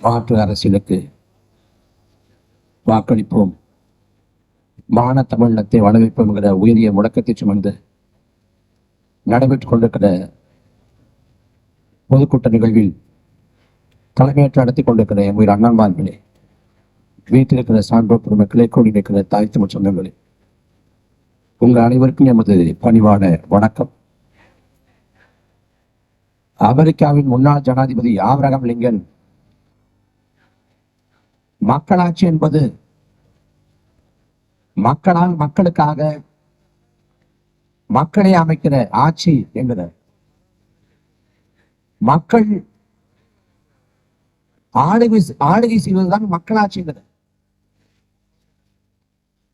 மாற்று அரசியலுக்கு வாக்களிப்போம். மான தமிழத்தை வளர்ப்போம் என்கிற உயரிய முழக்கத்தை சுமந்து நடைபெற்றுக் கொண்டிருக்கிற பொதுக்கூட்ட நிகழ்வில் தலைமையேற்று நடத்தி கொண்டிருக்கிற என் உயிர் அண்ணன்மார்களே வீட்டில் இருக்கிற சான்றோர் பெருமக்களே கூடியிருக்கிற தாய் தமிழ் சொந்தங்களே உங்கள் அனைவருக்கும் எமது பணிவான வணக்கம். அமெரிக்காவின் முன்னாள் ஜனாதிபதி ஆபிரகாம் லிங்கன் மக்களாட்சி என்பது மக்களால் மக்களுக்காக மக்களை அமைக்கிற ஆட்சி என்கிறார் மக்கள் ஆளுகை ஆளுகை செய்வதுதான் மக்களாட்சிங்கிறது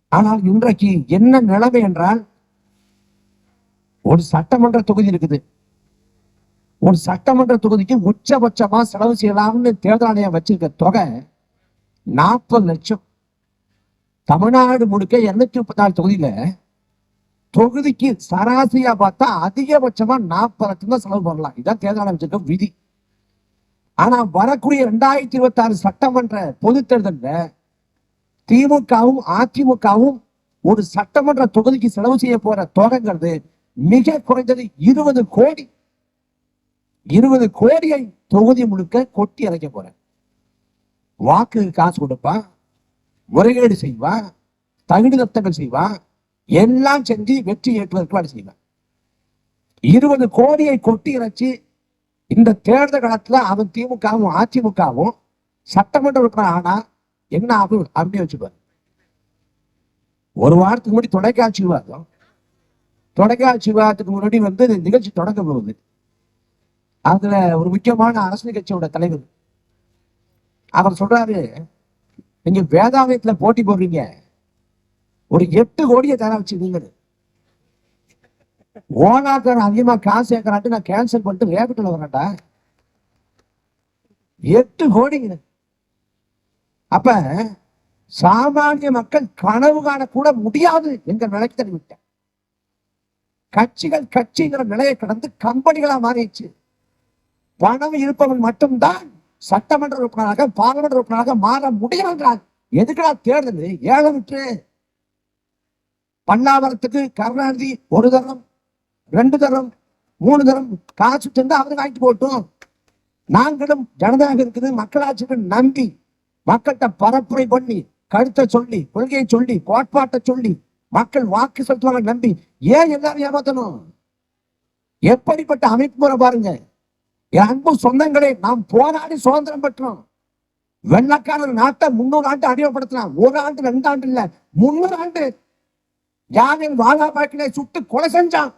ஆனால் இன்றைக்கு என்ன நிலைமை என்றால் ஒரு சட்டமன்ற தொகுதி இருக்குது. ஒரு சட்டமன்ற தொகுதிக்கு உச்சபட்சமா செலவு செய்யலாம்னு தேர்தல் ஆணையம் வச்சிருக்க தொகை நாற்பது லட்சம். தமிழ்நாடு முழுக்க இருநூத்தி முப்பத்தி நாலு தொகுதியில தொகுதிக்கு சராசரியா பார்த்தா அதிகபட்சமா நாற்பது லட்சம் தான் செலவு பண்ணலாம். இதான் தேர்தல் ஆணையம் விதி. ஆனா வரக்கூடிய ரெண்டாயிரத்தி இருபத்தி ஆறு சட்டமன்ற பொது தேர்தல்ல திமுகவும் அதிமுகவும் ஒரு சட்டமன்ற தொகுதிக்கு செலவு செய்ய போற தொகைங்கிறது மிக குறைந்தது இருபது கோடி. இருபது கோடியை தொகுதி முழுக்க கொட்டி இறைக்க போறேன். வாக்கு காசு கொடுப்பான் முறைகேடு செய்வான் தகுதி தத்தங்கள் செய்வான் எல்லாம் செஞ்சு வெற்றி ஏற்றுவதற்கு வேலை செய்வான் இருபது கோடியை கொட்டி இறைச்சி இந்த தேர்தல் காலத்துல அவன் திமுகவும் அதிமுகவும் சட்டமன்ற உறுப்பினர் ஆனா என்ன ஆகும் அப்படின்னு வச்சுப்பாரு ஒரு வாரத்துக்கு முன்னாடி தொலைக்காட்சி விவாதம். தொலைக்காட்சி விவாதத்துக்கு முன்னாடி வந்து இந்த நிகழ்ச்சி தொடங்க போகுது. அதுல ஒரு முக்கியமான அரசியல் கட்சியோட தலைவர் அவர் சொல்றாரு நீங்க வேதாந்தத்துல போட்டி போடுறீங்க. ஒரு எட்டு கோடியை தர வச்சிருக்கீங்க ஓனாக்காரன் அதிகமா காசு ஏக்கறான்ட்டு நான் கேன்சல் பண்ணிட்டு வேகத்துல வரேன்டா எட்டு கோடிங்க. அப்ப சாமானிய மக்கள் கனவு காணக்கூட முடியாது எங்க நிலைக்கு தள்ளிவிட்டேன் கட்சிகள் கட்சிங்கிற நிலையை கடந்து கம்பெனிகளா மாறிடுச்சு. பணம் இருப்பவன் மட்டும்தான் சட்டமன்ற உறுப்பினராக பாராளுமன்ற உறுப்பினராக மாற முடியும் என்றார் எதுக்குடா தேர்தல் ஏழை விட்டு. பன்னாவரத்துக்கு கருணாநிதி ஒரு தரம் ரெண்டு தரம் மூணு தரம் காசு தந்து அவரு வாங்கிட்டு போட்டோம் நாங்களும் ஜனதாக இருக்குது மக்களாட்சிக்கு நம்பி மக்கள்கிட்ட பரப்புரை பண்ணி கருத்தை சொல்லி கொள்கையை சொல்லி கோட்பாட்டை சொல்லி மக்கள் வாக்கு செலுத்துவாங்க நம்பி ஏன் எல்லாரும் ஏமாத்தணும்? எப்படிப்பட்ட அமைப்பு முறை பாருங்க. என் அன்பு சொந்தங்களே நாம் போராடி சுதந்திரம் பெற்றோம். வெள்ளக்காரர் நாட்டை முன்னூறு ஆண்டு அடிமைப்படுத்தினான். ஒரு ஆண்டு ரெண்டு ஆண்டு இல்ல முன்னூறு ஆண்டு யாரின் வாழாபாக்கிலே சுட்டு கொலை செஞ்சான்.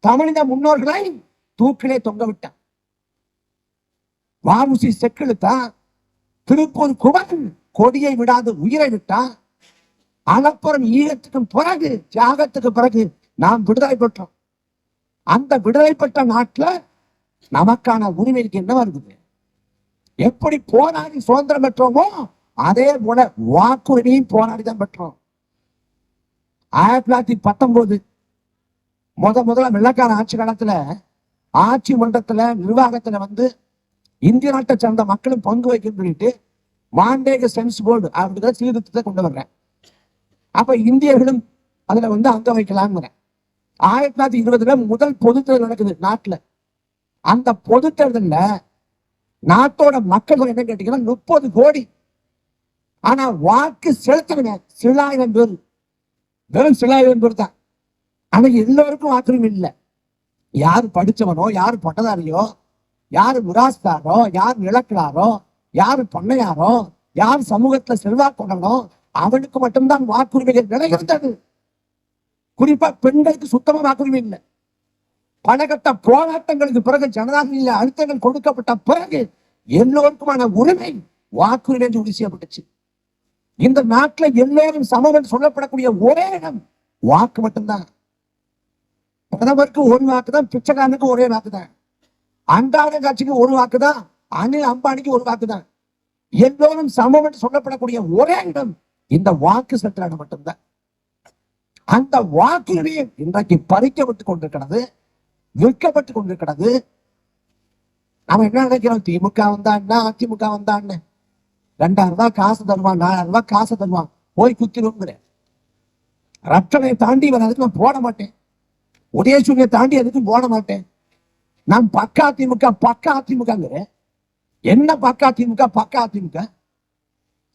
தமிழின முன்னோர்களை தூக்கிலே தொங்க விட்டான். வாமுசி செக்கிழுத்தான். திருப்பூர் குமரன் கொடியை விடாது உயிரை விட்டான். அலப்புறம் ஈகத்துக்கும் பிறகு தியாகத்துக்கு பிறகு நாம் விடுதலை பெற்றோம். அந்த விடுதலை பெற்ற நாட்டுல நமக்கான உரிமைக்கு என்ன வருது? எப்படி போராடி சுதந்திரம் பெற்றோமோ அதே போல வாக்குரிமையும் போராடி தான் பெற்றோம். ஆயிரத்தி தொள்ளாயிரத்தி பத்தொன்பது முத முதல்ல வெள்ளக்கார ஆட்சி காலத்துல ஆட்சி மன்றத்துல நிர்வாகத்துல வந்து இந்திய நாட்டை சேர்ந்த மக்களும் பங்கு வைக்கணும்னு சொல்லிட்டு மாண்டேக சென்ஸ் போர்டு அப்படிங்கிற சீர்திருத்தத்தை கொண்டு வர்றேன். அப்ப இந்தியர்களும் அதுல வந்து அங்க வைக்கலாம்ங்கிறேன் ஆயிரத்தி தொள்ளாயிரத்தி இருபதுல முதல் பொது தேர்தல் நடக்குது நாட்டுல. அந்த பொது தேர்தலில் நாட்டோட மக்கள் என்ன கேட்டீங்கன்னா முப்பது கோடி. ஆனா வாக்கு செலுத்தணுங்க சிலாயிரம் பேர். வெறும் சிலாயிரம் பேர் தான். ஆனா எல்லோருக்கும் வாக்குரிமை இல்லை. யார் படிச்சவனோ யார் பட்டதாரியோ யார் முராஸ்தாரோ யார் நிலக்கிழாரோ யார் பண்ணையாரோ யார் சமூகத்துல செல்வாக்குடனோ அவனுக்கு மட்டும்தான் வாக்குரிமைகள் நிலையிருந்தது குறிப்பா பெண்களுக்கு சுத்தமா வாக்குரிமை இல்லை. பலகட்ட போராட்டங்களுக்கு பிறகு ஜனநாயக அழுத்தங்கள் கொடுக்கப்பட்ட பிறகு எல்லோருக்குமான உரிமை வாக்குரிமை என்று உறுதி செய்யப்பட்டுச்சு. இந்த நாட்டுல எல்லோரும் சமம் என்று சொல்லப்படக்கூடிய ஒரே இடம் வாக்கு மட்டும்தான். பிரதமருக்கு ஒரு வாக்கு தான் பிச்சைக்காரனுக்கு ஒரே வாக்கு தான் அன்றாட காட்சிக்கு ஒரு வாக்கு தான் அனில் அம்பானிக்கு ஒரு வாக்கு தான் எல்லோரும் சமம் என்று சொல்லப்படக்கூடிய ஒரே இடம் இந்த வாக்கு செலுத்துற இடம் மட்டும்தான். அந்த வாக்குரிமையை இன்றைக்கு பறிக்கப்பட்டுக் கொண்டிருக்கிறது. விற்கப்பட்டு கொண்டிருக்கிறது. நாம என்ன நினைக்கிறோம்? திமுக வந்தா அதிமுக வந்தான்னு ரெண்டாயிரம் ரூபாய் காசு தருவான் நாலாயிரம் ரூபாய் காசு தருவான். போய் குத்திடுங்கிற ரத்தனை தாண்டி வர அதுக்கு நான் போட மாட்டேன். உதயசூரியை தாண்டி அதுக்கு போட மாட்டேன். நான் பக்கா திமுக பக்கா அதிமுகங்கிற என்ன பக்கா திமுக? பக்கா அதிமுக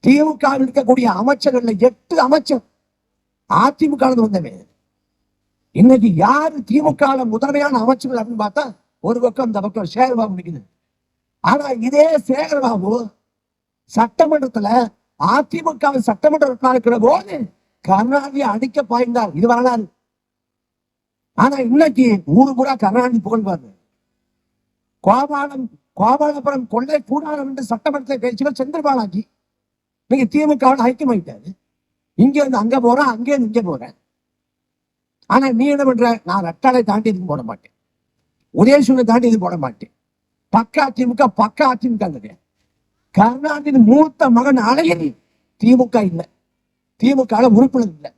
திமுக இருக்கக்கூடிய அமைச்சர்கள்ல எட்டு அமைச்சர் அதிமுக வந்தவன். இன்னைக்கு யாரு திமுக முதன்மையான அமைச்சர்கள் அப்படின்னு பார்த்தா ஒரு பக்கம் இந்த பக்கம் சேகர்பாபு நிற்குது ஆனா இதே சேகர்பாபு சட்டமன்றத்துல அதிமுக சட்டமன்ற இருக்கிற போது கருணாநிதி அடிக்க பாய்ந்தார். இது வரலாறு. ஆனா இன்னைக்கு ஊரு பூரா கருணாநிதி புகழ்வாரு கோபாலம் கோபாலபுரம் கொள்ளை கூடாரம் என்று சட்டமன்றத்தில் பேசியவர் சந்திரபாலாஜி இன்னைக்கு நீங்க திமுக ஐக்கியமாயிட்டாரு. இங்க இருந்து அங்க போறேன் அங்கே இருந்து இங்க போறேன். ஆனா நீ என்ன பண்ற? நான் ரெட்டாலை தாண்டி இதுக்கு போட மாட்டேன். உதயசூனை தாண்டி இது போட மாட்டேன். பக்கா திமுக பக்கா அதிமுக கருணாநிதி மூத்த மகன் அழகிரி திமுக இல்ல. திமுக உறுப்பினர் இல்லை.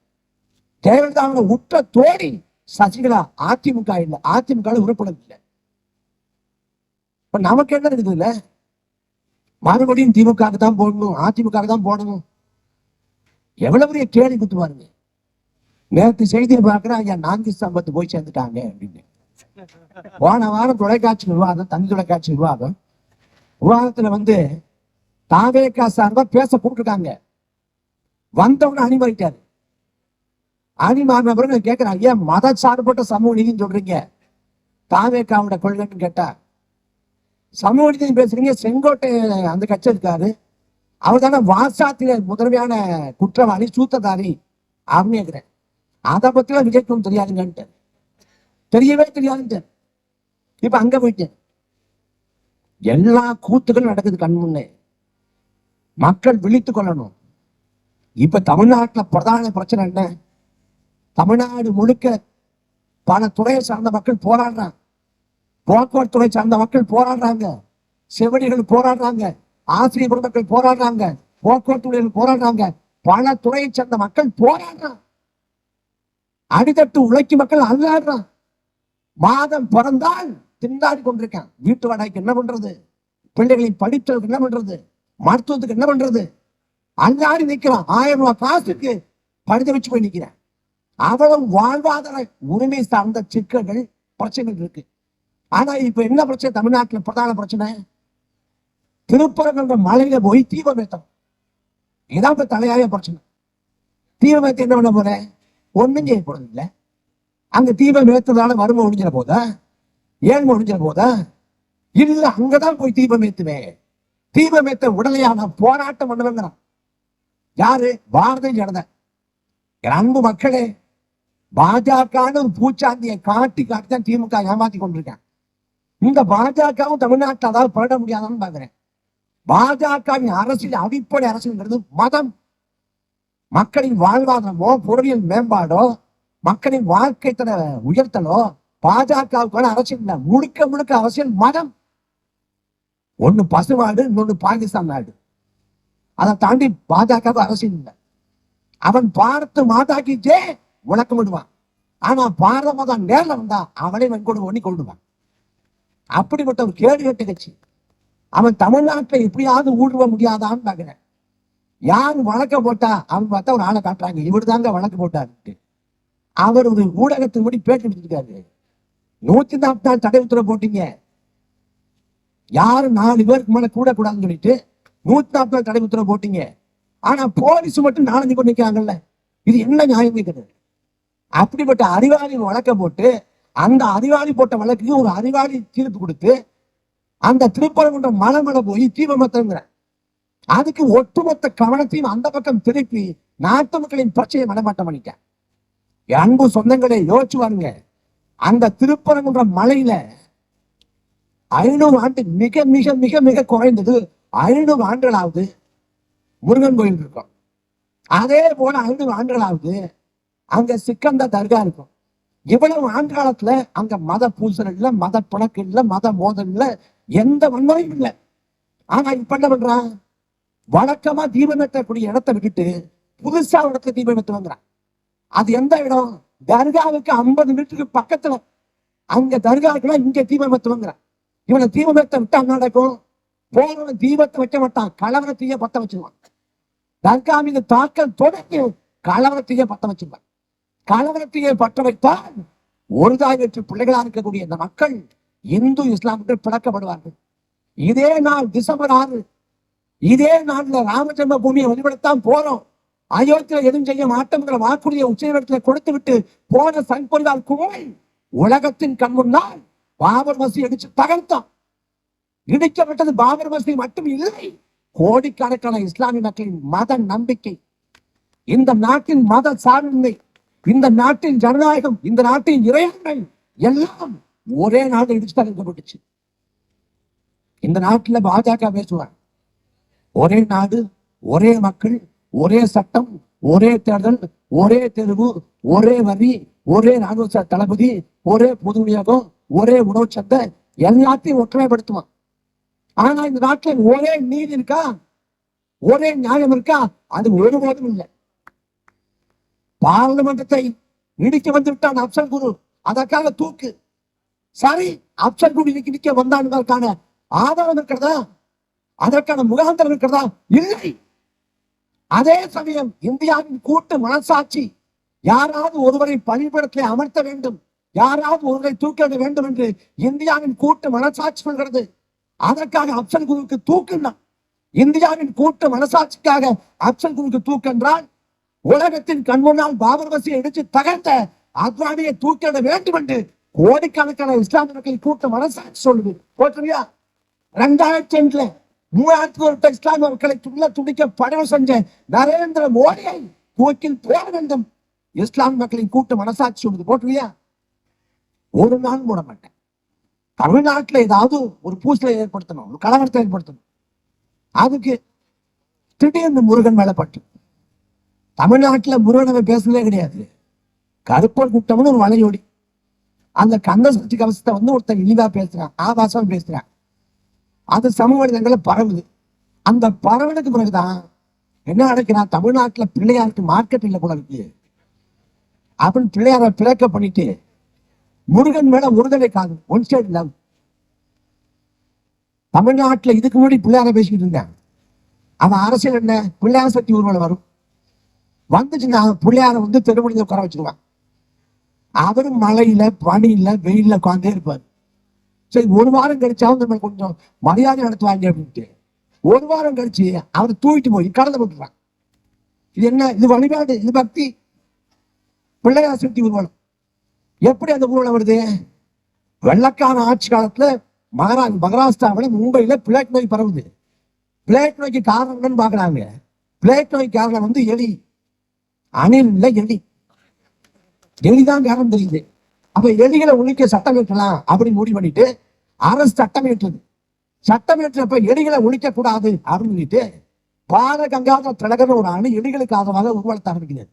ஜெயலலிதாவோட உற்ற தோழி சசிகலா அதிமுக இல்ல. அதிமுக உறுப்பினர் இல்லை. இப்ப நமக்கு என்ன இருக்குதுல்ல மறுபடியும் திமுக தான் போடணும் அதிமுக தான் போடணும். எவ்வளவு பெரிய கேள்வி குத்து பாருங்க நேற்று செய்தியை பார்க்கிறேன் ஐயா நான்கு சம்பத்து போய் சேர்ந்துட்டாங்க அப்படின்னு. போன வாரம் தொலைக்காட்சி விவாதம் தனி தொலைக்காட்சி விவாதம். விவாதத்துல வந்து தாவேக்கா சார்பா பேச கூப்பிட்டுருக்காங்க வந்தவன அணிமாறிட்டாரு. அணிமாறின பிறகு நான் கேட்கிறேன் ஐயா மத சார்பட்ட சமூக நீதினு சொல்றீங்க. தாவேக்காவோட கொள்கைன்னு கேட்டா சமூக நீதி பேசுறீங்க செங்கோட்டை அந்த கட்சி இருக்காரு. அவர் தானே வாசாத்தில முதன்மையான குற்றவாளி சூத்ததாரி அப்படின்னு கேட்கிறேன் அதை பத்திலாம் விஜய்க்கும் தெரியாதுங்கன்ட்டு. தெரியவே தெரியாதுன்ட்டு. இப்ப அங்க போயிட்டேன். எல்லா கூத்துகளும் நடக்குது கண் முன்னே. மக்கள் விழித்துக் கொள்ளணும். இப்ப தமிழ்நாட்டுல பிரதான பிரச்சனை என்ன? தமிழ்நாடு முழுக்க பல துறையை சார்ந்த மக்கள் போராடுறாங்க. போக்குவரத்து துறை சார்ந்த மக்கள் போராடுறாங்க. செவிலியர்கள் போராடுறாங்க. ஆசிரியர் பெருமக்கள் போராடுறாங்க. போக்குவரத்து ஊழியர்கள் போராடுறாங்க. பல துறையை சேர்ந்த மக்கள் போராடுறாங்க. அடித்தட்டு உழைக்கும் மக்கள் அல்லாடுறான் மாதம் பிறந்தால் திண்டாடி கொண்டிருக்கான். வீட்டு வாடகைக்கு என்ன பண்றது? பிள்ளைகளின் படித்ததுக்கு என்ன பண்றது? மருத்துவத்துக்கு என்ன பண்றது? அல்லாடி நிற்கிறான் ஆயிரம் ரூபாய் காசுக்கு படித்து வச்சு போய் நிற்கிறேன் அவ்வளவு வாழ்வாதார உரிமை சார்ந்த சிக்கல்கள் பிரச்சனைகள் இருக்கு. ஆனா இப்ப என்ன பிரச்சனை? தமிழ்நாட்டில் பிரதான பிரச்சனை? திருப்பரங்குன்ற மலையில போய் தீபம் இதான் இப்ப தலையாய பிரச்சனை. தீபம் என்ன பண்ண போறேன்? ஒண்ணும் செய்ய போறது இல்ல அங்க தீபம் ஏத்துறதால வறுமை ஒழிஞ்சிட போதா? ஏழ்மை ஒழிஞ்சிட போதா? இல்ல அங்கதான் போய் தீபம் ஏத்துவேன் தீபம் ஏத்த உடலையா நான் போராட்டம் பண்ணுவேங்கிறான். யாரு? பாரதிய ஜனதா. என் அன்பு மக்களே பாஜகன்னு ஒரு பூச்சாந்தியை காட்டி காட்டி தான் திமுக ஏமாத்தி கொண்டிருக்கேன். இந்த பாஜகவும் தமிழ்நாட்டில் அதாவது பரட முடியாதான்னு பாக்குறேன் பாஜகவின் அரசியல் அடிப்படை அரசியல்ங்கிறது மதம். மக்களின் வாழ்வாதாரமோ பொருளியல் மேம்பாடோ மக்களின் வாழ்க்கை தர உயர்த்தலோ பாஜகவுக்கான அரசியல் இல்லை முழுக்க முழுக்க அரசியல் மதம். ஒண்ணு பசுவாடு இன்னொன்னு பாகிஸ்தான் நாடு. அதை தாண்டி பாஜக அரசியல் இல்லை. அவன் பார்த்து மாதாக்கிச்சே விளக்கம் விடுவான் ஆனா பாரத மதம் நேர்ல வந்தா அவனை வெண்கொடு ஒண்ணி கொள்ளுவான் அப்படிப்பட்ட ஒரு கேடு கட்டு கட்சி. அவன் தமிழ்நாட்டை எப்படியாவது ஊடுருவ முடியாதான்னு பாக்குறேன் யார் வழக்க போட்டா? அவன் பார்த்தா ஒரு ஆளை காட்டுறாங்க. இவர் தாங்க வழக்கு போட்டாரு அவர் ஒரு ஊடகத்தின் படி பேட்டி எடுத்துருக்காரு நூத்தி நாற்பத்தி நாலு தடை உத்தரவு போட்டீங்க. யாரும் நாலு பேருக்கு மேல கூட கூடாதுன்னு சொல்லிட்டு நூத்தி நாற்பது நாள் தடை உத்தரவு போட்டீங்க. ஆனா போலீஸ் மட்டும் நாலஞ்சு பேர் நிக்கிறாங்கல்ல. இது என்ன நியாயம் இருக்கிறது அப்படிப்பட்ட அறிவாளி வழக்க போட்டு அந்த அறிவாளி போட்ட வழக்குக்கு ஒரு அறிவாளி தீர்ப்பு கொடுத்து அந்த திருப்பரங்குன்ற மலை மேல போய் தீபமத்தங்கிற அதுக்கு ஒட்டுமொத்த கவனத்தையும் அந்த பக்கம் திருப்பி நாட்டு மக்களின் பிரச்சனையை மனமாட்டம் பண்ணிட்டேன். அன்பு சொந்தங்களே யோசிச்சு வாருங்க அந்த திருப்பரங்குன்ற மலையில ஐநூறு ஆண்டு மிக மிக மிக மிக குறைந்தது ஐநூறு ஆண்டுகளாவது முருகன் கோயில் இருக்கும். அதே போல ஐநூறு ஆண்டுகளாவது அங்க சிக்கந்த தர்கா இருக்கும். இவ்வளவு ஆண்டு காலத்துல அங்க மத பூசல் இல்ல மத பிணக்கு இல்ல மத மோதல் இல்லை எந்த வன்முறையும் இல்லை. ஆனா இப்ப என்ன பண்றான்? வழக்கமா தீபம் ஏற்றக்கூடிய இடத்தை விட்டுட்டு புதுசா ஒரு இடத்துல தீபம் ஏற்றுவாங்கிறான் அது எந்த இடம்? தர்காவுக்கு ஐம்பது மீட்டருக்கு பக்கத்துல. அங்க தர்காவுக்குலாம் இங்க தீபம் ஏற்றுவாங்கிறான் இவனை தீபம் ஏற்ற விட்டா என்ன நடக்கும் போறவன் தீபத்தை வைக்க மாட்டான். கலவரத்தையே பத்த வச்சிருவான். தர்கா மீது தாக்கல் தொடங்கி கலவரத்தையே பத்த வச்சிருவான் கலவரத்தையே பற்ற வைத்தால் ஒரு தாய் வெற்றி பிள்ளைகளா இருக்கக்கூடிய இந்த மக்கள் இந்து இஸ்லாம் என்று பிளக்கப்படுவார்கள். இதே நாள் டிசம்பர் ஆறு இதே நாட்டில் ராமஜென்ம பூமியை வழிபடத்தான் போறோம். அயோத்தியில எதுவும் செய்ய மாட்டோம்ங்கிற வாக்குறுதியை உச்சநீதிமன்றத்தில் கொடுத்து விட்டு போன சங்பொழிவால் குமரி உலகத்தின் கண் முன்னால் பாபர் மசி அடிச்சு தகர்த்தான். இடிக்கப்பட்டது பாபர் மசி மட்டும் இல்லை கோடிக்கணக்கான இஸ்லாமிய மக்களின் மத நம்பிக்கை. இந்த நாட்டின் மத சார்பின்மை இந்த நாட்டின் ஜனநாயகம் இந்த நாட்டின் இறையாண்மை எல்லாம் ஒரே நாடு இடிச்சு தகர்க்கப்பட்டுச்சு. இந்த நாட்டுல பாஜக பேசுவார். ஒரே நாடு ஒரே மக்கள் ஒரே சட்டம் ஒரே தேர்தல் ஒரே தெருவு ஒரே வரி ஒரே ராணுவ தளபதி ஒரே பொது விநியோகம் ஒரே உணவு சந்தை எல்லாத்தையும் ஒற்றுமைப்படுத்துவான். ஆனா இந்த நாட்டுல ஒரே நீதி இருக்கா? ஒரே நியாயம் இருக்கா? அது ஒருபோதும் இல்லை. பார்லிமெண்டத்தை இடிக்க வந்து விட்டான் அப்சல் குரு. அதற்காக தூக்கு. சரி அப்சல் குரு இன்னைக்கு நிக்க வந்தானுக்கான ஆதாரம் இருக்கிறதா? அதற்கான முகாந்திரம் இருக்கிறதா? இல்லை. அதே சமயம் இந்தியாவின் கூட்டு மனசாட்சி யாராவது ஒருவரை பணிபடத்தில் அமர்த்த வேண்டும் யாராவது ஒருவரை தூக்கிட வேண்டும் என்று இந்தியாவின் கூட்டு மனசாட்சி சொல்கிறது. அதற்காக அப்சல் குருவுக்கு தூக்குன்னா இந்தியாவின் கூட்டு மனசாட்சிக்காக அப்சல் குருவுக்கு தூக்கென்றால் உலகத்தின் கண் முன்னால் பாபர் வசியை இடிச்சு தகர்த்த அத்வானியை தூக்கிட வேண்டும் என்று கோடிக்கணக்கான இஸ்லாமியர்கள் கூட்டு கூட்ட மனசாட்சி சொல்லுது. போட்டுறியா ரெண்டாயிரத்தி ரெண்டுல மூவாயிரத்தி ஒரு இஸ்லாமிய மக்களை துள்ள துடிக்க படம் செஞ்ச நரேந்திர மோடியை போக்கில் போக வேண்டும். இஸ்லாம் மக்களின் கூட்ட மனசாட்சி சொல்லுது போட்டுறியா ஒரு நாள் மூட மாட்டேன். தமிழ்நாட்டுல ஏதாவது ஒரு பூசலை ஏற்படுத்தணும் ஒரு கலவரத்தை ஏற்படுத்தணும். அதுக்கு திடீர்னு முருகன் மேல பட்டு. தமிழ்நாட்டுல முருகனவை பேசுனதே கிடையாது. கருப்பர் கூட்டம்னு ஒரு வலையோடி அந்த கந்த சக்தி கவசத்தை வந்து ஒருத்தர் இழிவா பேசுறான் ஆபாசம் பேசுறான். அது சமூக வலைதளங்கள்ல பரவுது. அந்த பரவலுக்கு பிறகுதான் என்ன நடக்கிறான் தமிழ்நாட்டுல பிள்ளையாருக்கு மார்க்கெட் இல்லை போல இருக்கு. அப்படின்னு பிள்ளையார பிளக்க பண்ணிட்டு முருகன் மேல ஒருதலை காது. ஒன் சைடு லவ் தமிழ்நாட்டுல இதுக்கு முன்னாடி பிள்ளையார பேசிக்கிட்டு இருந்தேன். அவன் அரசியல் என்ன? பிள்ளையார் சக்தி ஊர்வலம் வரும். வந்துச்சுன்னா பிள்ளையார வந்து தெருமணியில் உட்கார வச்சிருவான். அவரும் மழையில பனியில வெயில்ல உட்காந்தே இருப்பார். சரி ஒரு வாரம் கழிச்சாவது நம்ம கொஞ்சம் மரியாதை நடத்துவாங்க அப்படின்ட்டு. ஒரு வாரம் கழிச்சு அவர் தூக்கிட்டு போய் கடந்து போட்டுறான் இது என்ன? இது வழிபாடு இது பக்தி. பிள்ளையார் சக்தி ஊர்வலம். எப்படி அந்த ஊர்வலம் வருது? வெள்ளக்கான ஆட்சி காலத்துல மகாரா மகாராஷ்டிராவில் மும்பையில பிளேட் நோய் பரவுது. பிளேட் நோய்க்கு காரணம் என்னன்னு பாக்குறாங்க பிளேட் நோய் காரணம் வந்து எலி. அணில் இல்லை எலி. எலிதான் காரணம் தெரியுது. அப்ப எலிகளை ஒழிக்க சட்டம் இயற்றலாம் அப்படின்னு முடிவு பண்ணிட்டு அரசு சட்டம் இயற்றுது சட்டம் ஏற்றப்ப எலிகளை ஒழிக்க கூடாது அப்படின்னு சொல்லிட்டு பார கங்காத திலகர் ஒரு அணி எலிகளுக்கு ஆதரவாக ஊர்வலத்தை ஆரம்பிக்கிறது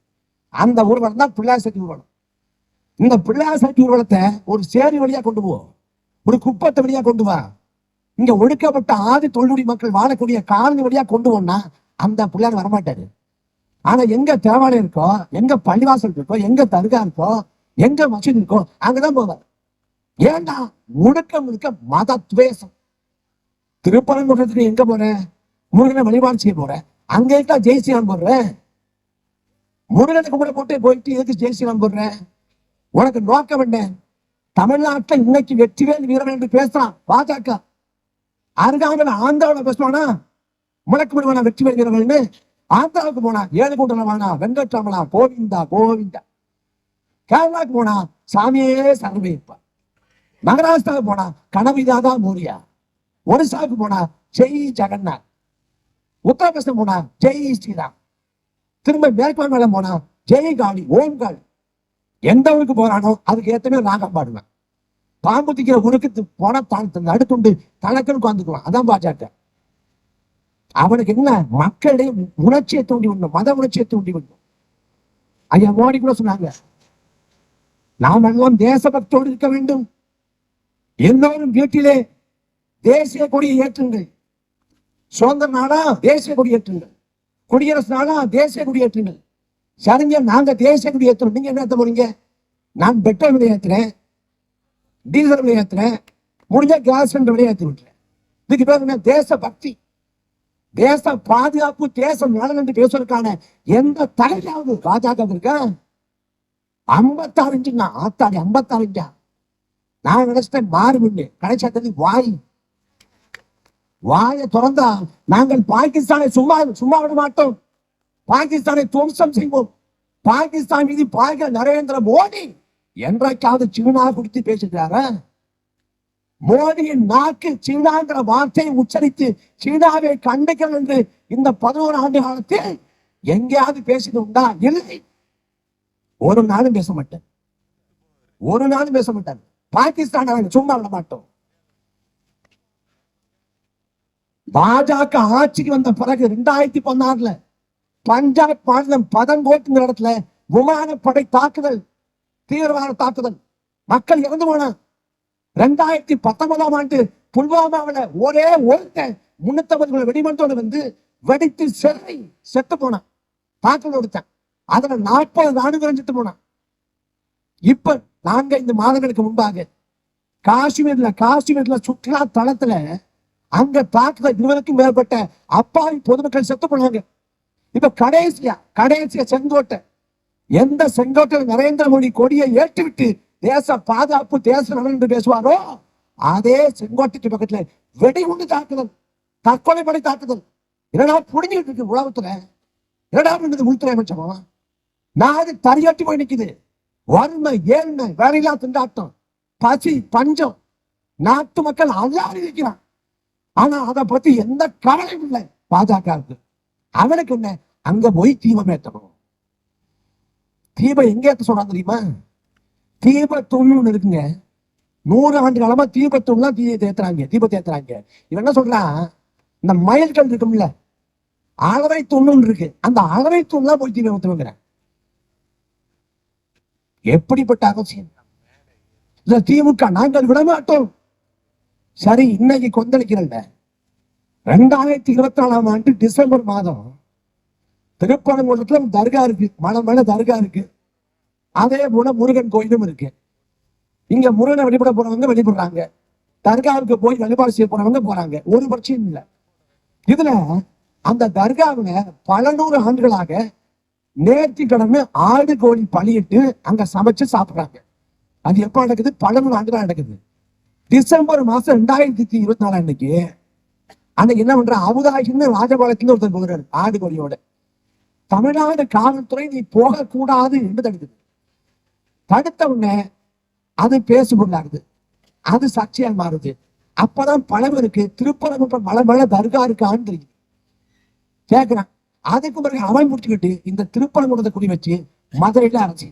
அந்த ஊர்வலம் தான் பிள்ளையார் சக்தி ஊர்வலம். இந்த பிள்ளையார் சக்தி ஊர்வலத்தை ஒரு சேரி வழியா கொண்டு போ. ஒரு குப்பத்தை வழியா கொண்டு வா. இங்க ஒடுக்கப்பட்ட ஆதி தொழில்நுடி மக்கள் வாழக்கூடிய காலனி வழியா கொண்டு போனா அந்த பிள்ளையார் வரமாட்டாரு. ஆனா எங்க தேவாலயம் இருக்கோ எங்க பள்ளிவாசல் இருக்கோ எங்க தர்கா இருக்கோ எங்க மசூதி இருக்கோ அங்கதான் போவார் ஏண்டா முழுக்க முழுக்க மத துவேசம் திருப்பரங்குன்றத்துக்கு எங்க போற? முருகனை வழிபாடு செய்ய போற? அங்க இருக்கா ஜெய் ஸ்ரீராம் போடுற? முருகனுக்கு கூட போட்டு போயிட்டு எதுக்கு ஜெய் ஸ்ரீராம் போடுற? உனக்கு நோக்கம் என்ன? தமிழ்நாட்டில் இன்னைக்கு வெற்றிவேல் வீரன் என்று பேசுறான் பாஜக. அருகாமல் ஆந்திராவில் பேசுவானா? முழக்கு விடுவானா வெற்றிவேல் வீரர்கள்னு. ஆந்திராவுக்கு போனா ஏழு கூட்டணமானா வெங்கட்ராமனா கோவிந்தா கோவிந்தா. கேரளாக்கு போனா சாமியே சர்வேப்பா மகாராஷ்டிராவுக்கு போனா கனவிதாதா மோரியா. ஒரிசாவுக்கு போனா ஜெய் ஜெகநாத் உத்தரப்பிரதேசம் போனா ஜெய் ஸ்ரீராம். திரும்ப மேற்கு மேல போனா ஜெய் காளி ஓம் காளி. எந்த ஊருக்கு போறானோ அதுக்கு ஏத்தமே ராகம் பாடுவேன். பாம்பு திக்கிற ஊருக்கு போனா தான் நடுத்துண்டு தனக்குன்னு உட்காந்துக்குவான் அதான் பாஜக. அவனுக்கு என்ன? மக்களிடையே உணர்ச்சியை தூண்டி விடணும் மத உணர்ச்சியை தூண்டி விடணும். ஐயா மோடி கூட சொன்னாங்க நாம் எல்லாம் தேசபக்தோடு இருக்க வேண்டும். எல்லோரும் வீட்டிலே தேசிய கொடியை ஏற்றுங்கள். சுதந்திர நாடா தேசிய கொடி ஏற்றுங்கள். குடியரசு நாடா தேசிய கொடி ஏற்றுங்கள். சரிங்க நாங்க தேசிய கொடி ஏற்றுறோம் நீங்க என்ன ஏற்ற போறீங்க? நான் பெட்ரோல் விலை ஏற்றுறேன் டீசல் விலை ஏற்றுறேன் முடிஞ்ச கேஸ் சிலிண்டர் விலை ஏற்றி விட்டுறேன். இதுக்கு பேர் என்ன? தேச பக்தி தேச பாதுகாப்பு தேசம் நலன் என்று பேசுவதற்கான எந்த தகுதியாவது பாஜக இருக்கா? ஐம்பத்தாறு ஆத்தாடி ஐம்பத்தாறு நான் நினைச்சிட்டேன் மாறுபண்டு கடைசி வாய். வாயை திறந்தா நாங்கள் பாகிஸ்தானை சும்மா சும்மா விட மாட்டோம். பாகிஸ்தானை துவம்சம் செய்வோம். பாகிஸ்தான் மீது பாக நரேந்திர மோடி. என்றைக்காவது சீனா குறித்து பேசுகிறாரா? மோடியின் நாக்கு சீனாங்கிற வார்த்தையை உச்சரித்து சீனாவை கண்டிக்கணும் என்று இந்த பதினோரு ஆண்டு காலத்தில் எங்கேயாவது பேசிட்டு உண்டா இல்லை. ஒரு நாளும் பேச மாட்டேன் ஒரு நாளும் பேச மாட்டேன் பாகிஸ்தான் அவங்க சும்மா விட மாட்டோம். பாஜக ஆட்சிக்கு வந்த பிறகு ரெண்டாயிரத்தி பதினாறுல பஞ்சாப் மாநிலம் பதங்கோட்டுங்கிற இடத்துல விமானப்படை தாக்குதல் தீவிரவாத தாக்குதல். மக்கள் இறந்து போன ரெண்டாயிரத்தி பத்தொன்பதாம் ஆண்டு புல்வாமாவில் ஒரே ஒருத்த முன்னூத்தம்பது வெடிமண்டோடு வந்து வெடித்து சிறை செத்து போனான். தாக்குதல் கொடுத்தான் அதுல நாற்பது நாடுகள் செத்து போனான். இப்ப நாங்க இந்த மாதங்களுக்கு முன்பாக காஷ்மீர்ல காஷ்மீர்ல சுற்றுலா தளத்துல அங்க தாக்குதல் இருவருக்கும் மேற்பட்ட அப்பாவி பொதுமக்கள் செத்து போனாங்க. இப்ப கடைசியா கடைசியா செங்கோட்டை எந்த செங்கோட்டை நரேந்திர மோடி கொடியை ஏற்றிவிட்டு தேச பாதுகாப்பு தேச நலன் என்று பேசுவாரோ அதே செங்கோட்டைக்கு பக்கத்துல வெடிகுண்டு தாக்குதல் தற்கொலை படை தாக்குதல் என்னடா புடிஞ்சுக்கிட்டு இருக்கு உலகத்துல? என்னடா உள்துறை அமைச்சமா நாடு தரையாட்டி போய் நிக்குது. வறுமை ஏழ்மை வேலையில்லா திண்டாட்டம் பசி பஞ்சம். நாட்டு மக்கள் அல்லாடி இருக்கிறான். ஆனா அதை பத்தி எந்த கவலையும் இல்லை. பாஜக அவனுக்கு என்ன? அங்க போய் தீபம் ஏற்றணும் தீபம் எங்க ஏத்த சொல்றாங்க தெரியுமா? தீபத்தூண்னு இருக்குங்க. நூறு ஆண்டு காலமா தீபத்தூண்லாம் தீ ஏத்துறாங்க தீபத்தை ஏத்துறாங்க இவன் என்ன சொல்றான்? இந்த மயில்கள் இருக்கும்ல. அளவை தூண்னு இருக்கு. அந்த அளவை தூண்லாம் போய் தீபம் ஏற்றுவேங்கிறேன் எப்படிப்பட்ட அவசியம்? இந்த திமுக நாங்கள் விட மாட்டோம் சரி இன்னைக்கு கொந்தளிக்கிறல்ல. ரெண்டாயிரத்தி இருபத்தி நாலாம் ஆண்டு டிசம்பர் மாதம் திருப்பரங்குன்றத்துல தர்கா இருக்கு. மலை மேல தர்கா இருக்கு. அதே போல முருகன் கோயிலும் இருக்கு. இங்க முருகனை வழிபட போறவங்க வழிபடுறாங்க. தர்காவுக்கு போய் வழிபாடு செய்ய போறவங்க போறாங்க. ஒரு பிரச்சனையும் இல்லை. இதுல அந்த தர்காவுல பல நூறு ஆண்டுகளாக நேர்த்திக்கிழமை ஆடு கோழி பழியிட்டு அங்க சமைச்சு சாப்பிடுறாங்க. அது எப்ப நடக்குது? பழமும் நூறு நடக்குது. டிசம்பர் மாசம் ரெண்டாயிரத்தி இருபத்தி நாலு அன்னைக்கு அன்னைக்கு என்ன பண்ற? அமுதாயின்னு ராஜபாளையத்துல ஒருத்தர் போகிறாரு ஆடு கோழியோட. தமிழ்நாடு காவல்துறை நீ போகக்கூடாது என்று தடுக்குது தடுத்த உடனே அது பேசு பொருளாருது அது சர்ச்சையா மாறுது. அப்பதான் பழம் இருக்கு. திருப்பரங்குன்ற மலை மேல தர்கா இருக்கான்னு தெரியுது. கேக்குறான். அதுக்கு பிறகு அவன் முடிச்சுக்கிட்டு இந்த திருப்பரங்குன்றத்தை குடி வச்சு மதுரையில அரசு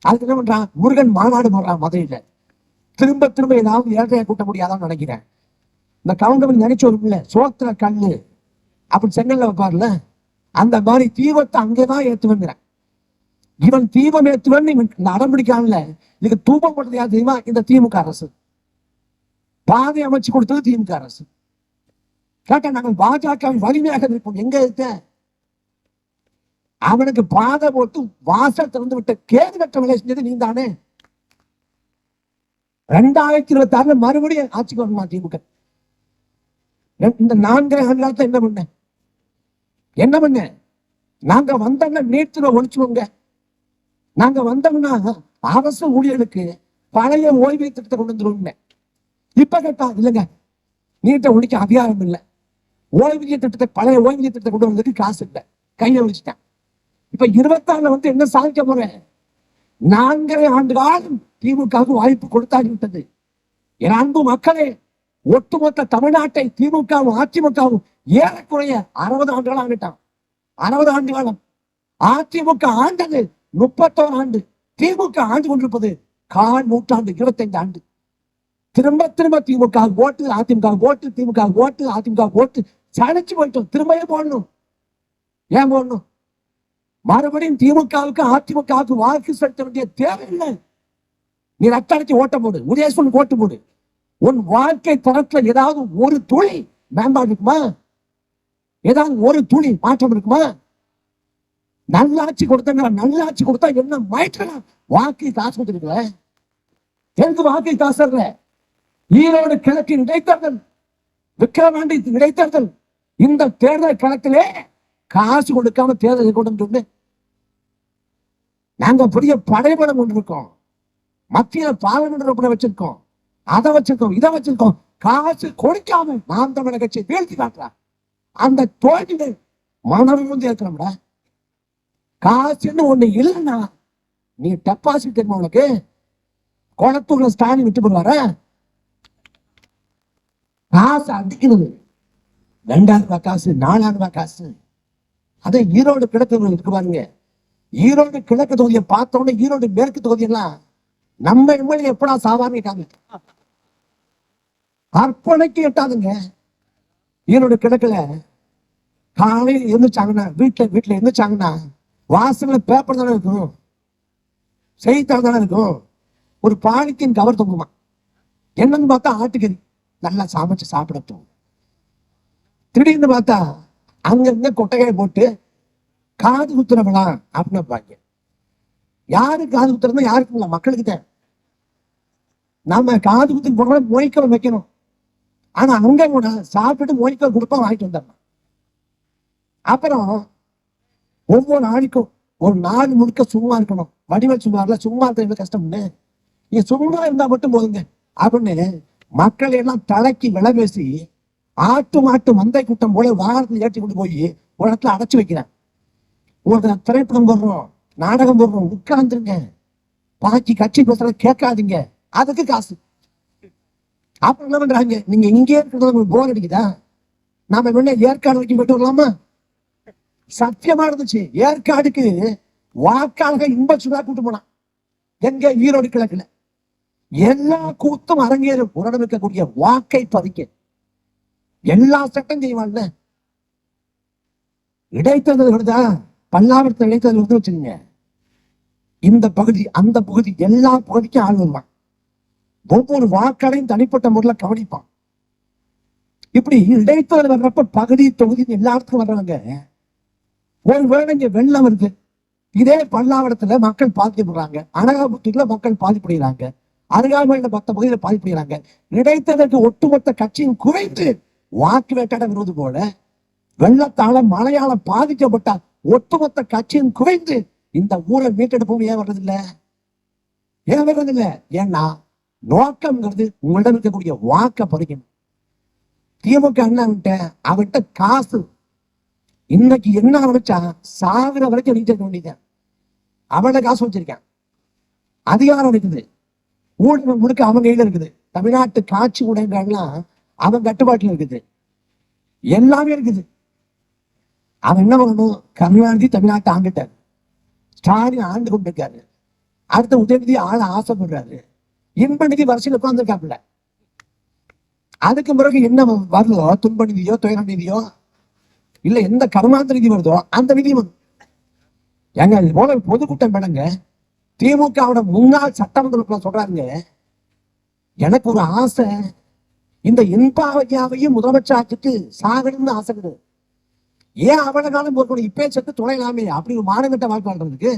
அதுக்கு என்ன பண்றான்? முருகன் மாநாடு போடுறான் மதுரையில. திரும்ப திரும்ப ஏதாவது ஏழையை கூட்ட முடியாதான்னு நினைக்கிறேன். இந்த கவுண்டமணி நினைச்ச ஒரு பிள்ளை சோத்துல கண்ணு அப்படி செங்கல்ல வைப்பார்ல அந்த மாதிரி தீபத்தை அங்கேதான் ஏத்துவேங்கிறேன். இவன் தீபம் ஏத்துவன் இவன் இந்த இதுக்கு தூபம் போட்டது யார் தெரியுமா? இந்த திமுக அரசு. பாதை அமைச்சு கொடுத்தது திமுக அரசு. கேட்டா நாங்கள் பாஜக வலிமையாக இருப்போம் எங்க இருக்க? அவனுக்கு பாதை போட்டு வாசல் திறந்து விட்ட கேது கட்ட வேலை செஞ்சது நீ தானே ரெண்டாயிரத்தி இருபத்தி ஆறுல மறுபடியும் ஆட்சிக்கு வரணுமா திமுக? இந்த நான்கரை ஆண்டு காலத்துல என்ன பண்ண? என்ன பண்ண? நாங்க வந்தோம்னா நீட்டுல ஒழிச்சுவோங்க நாங்க வந்தோம்னா அரசு ஊழியர்களுக்கு பழைய ஓய்வு திட்டத்தை கொண்டு வந்துருவோம் இப்ப கேட்டா இல்லைங்க. நீட்டை ஒழிக்க அதிகாரம் இல்லை. ஓய்வூதிய திட்டத்தை பழைய ஓய்வூதிய திட்டத்தை கொண்டு வந்ததுக்கு காசு இல்லை. கையில ஒழிச்சிட்டேன் இப்ப இருபத்தாறுல வந்து என்ன சாதிக்க போறேன்? நான்கரை ஆண்டு காலம் திமுகவுக்கு வாய்ப்பு கொடுத்தாடி விட்டது. என் அன்பு மக்களே ஒட்டுமொத்த தமிழ்நாட்டை திமுகவும் அதிமுகவும் ஏறக்குறைய அறுபது ஆண்டுகள் ஆகிட்டான் அறுபது ஆண்டு காலம். அதிமுக ஆண்டது முப்பத்தோரு ஆண்டு. திமுக ஆண்டு கொண்டிருப்பது கால் நூற்றாண்டு இருபத்தைந்து ஆண்டு. திரும்ப திரும்ப திமுக ஓட்டு அதிமுக ஓட்டு திமுக ஓட்டு அதிமுக ஓட்டு. சளைச்சு போயிட்டோம். திரும்பவே போடணும். ஏன் போடணும்? மறுபடியும் திமுகவுக்கு அதிமுகவுக்கு வாக்கு செலுத்த வேண்டிய தேவையில்லை. நீ ரத்தடிச்சு ஓட்ட போடு உதயசூன் ஓட்டு போடு. உன் வாழ்க்கை தரத்துல ஏதாவது ஒரு துளி மேம்பாடு இருக்குமா? ஏதாவது ஒரு துளி மாற்றம் இருக்குமா? நல்லாட்சி கொடுத்தா நல்லாட்சி கொடுத்தா என்ன மாற்றலாம் வாக்கை காசு கொடுத்துருக்கல. எதுக்கு வாக்கை காசு ஈரோடு கிழக்கு இடைத்தேர்தல் விக்கிரவாண்டி இடைத்தேர்தல். இந்த தேர்தல் களத்திலே காசு கொடுக்காம தேர்தல் கொண்டு நாங்க பெரிய படைபலம் கொண்டு இருக்கோம். மத்திய பார்லிமெண்ட் உறுப்பினர் வச்சிருக்கோம். அதை வச்சிருக்கோம் இதை வச்சிருக்கோம். காசு கொடுக்காம நாம் தமிழக கட்சி வீழ்த்தி காட்டுறா அந்த தோல்வியில மனம் வந்து இருக்கிறோம்டா காசுன்னு ஒண்ணு இல்லைன்னா நீ டெபாசிட் தெரியுமா உனக்கு? குளத்தூர்ல ஸ்டாலின் விட்டு போடுவார? காசு அடிக்கிறது ரெண்டாயிரம் ரூபாய் காசு நாலாயிரம் ரூபாய் காசு. அதை ஈரோடு கிழக்கு இருக்கு பாருங்க. ஈரோடு கிழக்கு தொகுதியை பார்த்த உடனே ஈரோடு மேற்கு தொகுதியெல்லாம் நம்ம எம்எல்ஏ எப்படா சாவாமிட்டாங்க கற்பனைக்கு எட்டாதுங்க. ஈரோடு கிழக்குல காலையில் இருந்துச்சாங்கன்னா வீட்டுல வீட்டுல இருந்துச்சாங்கன்னா வாசலில் பேப்பர் தானே இருக்கும். செய்தித்தாள் தானே இருக்கும். ஒரு பாலித்தீன் கவர் தொங்குமா என்னன்னு பார்த்தா ஆட்டுக்கறி. நல்லா சமைச்சு சாப்பிடட்டும். திடீர்னு பார்த்தா அங்கங்க கொட்டையை போட்டு காது குத்துறவளா அப்படின்னு பாங்க யாரு காது குத்துறதுனா யாருக்கு இல்லை மக்களுக்கு தான் நம்ம காது குத்து போடுறோம் மொய்க்கல் வைக்கணும். ஆனா அங்க கூட சாப்பிட்டு மொய்க்கல் கொடுப்பா வாங்கிட்டு வந்துடலாம். அப்புறம் ஒவ்வொரு நாளைக்கும் ஒரு நாள் முழுக்க சும்மா இருக்கணும். வடிவல் சும்மார்ல சும்மா இருக்கிறது கஷ்டம்னு நீ சும்மா இருந்தா மட்டும் போதுங்க. அப்படின்னு மக்கள் எல்லாம் தலைக்கு விலை பேசி ஆட்டு மாட்டு மந்தை கூட்டம் போல வாகனத்தில் ஏற்றி கொண்டு போய் ஒரு இடத்துல அடைச்சு வைக்கிறேன் உங்களுக்கு நான் திரைப்படம் போடுறோம் நாடகம் போடுறோம் உட்கார்ந்துருங்க. பாக்கி கட்சி பேசுறத கேட்காதீங்க. அதுக்கு காசு. அப்புறம் என்ன பண்றாங்க? நீங்க இங்கே இருக்கிறது உங்களுக்கு போர் அடிக்குதா? நாம வேணா ஏற்காடு வரைக்கும் போயிட்டு வரலாமா? சத்தியமா இருந்துச்சு. ஏற்காடுக்கு வாக்காளக இன்ப சுதா கூட்டு போனான் எங்க ஈரோடு கிழக்குல. எல்லா கூத்தும் அரங்கேறும் உரடம் இருக்கக்கூடிய வாக்கை பதிக்க. எல்லா சட்டம் செய்வான்ல இடைத்தேர்தல் வருதா? பல்லாவரத்தில் இடைத்தேர்தல் வந்து வச்சுக்கோங்க. இந்த பகுதி அந்த பகுதி எல்லா பகுதிக்கும் ஆள் வருவான். ஒவ்வொரு வாக்காளையும் தனிப்பட்ட முறையில் கவனிப்பான். இப்படி இடைத்தேர்தல் வர்றப்ப பகுதி தொகுதி எல்லா இடத்துக்கும் வர்றவங்க ஒருவேளை இங்க வெள்ளம் வருது. இதே பல்லாவரத்துல மக்கள் பாதிக்கப்படுறாங்க. அனகாபுத்தூர்ல மக்கள் பாதிப்படுகிறாங்க. அருகாமையில மற்ற பகுதியில பாதிப்படுகிறாங்க. இடைத்தேர்தலுக்கு ஒட்டுமொத்த கட்சியும் குறைந்து வாக்கு வேட்டாட வருவது போல வெள்ளத்தால மழையால பாதிக்கப்பட்ட ஒட்டுமொத்த கட்சியும் குறைந்து இந்த ஊரை மீட்டெடுப்போம் ஏன் வர்றதில்ல? ஏன் வர்றதில்ல? ஏன்னா நோக்கம்ங்கிறது உங்களிடம் இருக்கக்கூடிய வாக்க பறிக்கணும். திமுக அண்ணாவிட்ட அவன்கிட்ட காசு. இன்னைக்கு என்ன வச்சா சாகுற வரைக்கும் நீட்டிருக்க வேண்டியதான் அவன காசு வச்சிருக்கான். அதிகாரம் இருக்குது. ஊடகம் முழுக்க அவன் கையில இருக்குது. தமிழ்நாட்டு காட்சி ஊடகங்கள்லாம் அவன் கட்டுப்பாட்டுல இருக்குது. எல்லாமே இருக்குது. அவன் என்ன பண்ணணும்? கருணாநிதி தமிழ்நாட்டை ஆண்டுட்டார் ஸ்டாலின் ஆண்டு கொண்டிருக்காரு அடுத்த உதயநிதி ஆள ஆசைப்படுறாரு. இன்ப நிதி வரிசையில் உட்கார்ந்துருக்காப்புல. அதுக்கு பிறகு என்ன வருதோ? துன்ப நிதியோ துயர நிதியோ இல்ல எந்த கருமாந்த நிதி வருதோ அந்த நிதி வரும். எங்க போல பொதுக்கூட்டம் மேடங்க திமுகவோட முன்னாள் சட்டமன்ற சொல்றாருங்க. சொல்றாங்க எனக்கு ஒரு ஆசை. இந்த இன்பாவையாவையும் முதலமைச்சராச்சுக்கு சாகணும்னு ஆசைக்குது ஏன் அவள காலம் போர்க்கணும் இப்பே செத்து துணையலாமே அப்படி ஒரு மானங்கிட்ட வாழ்க்கை வாழ்றதுக்கு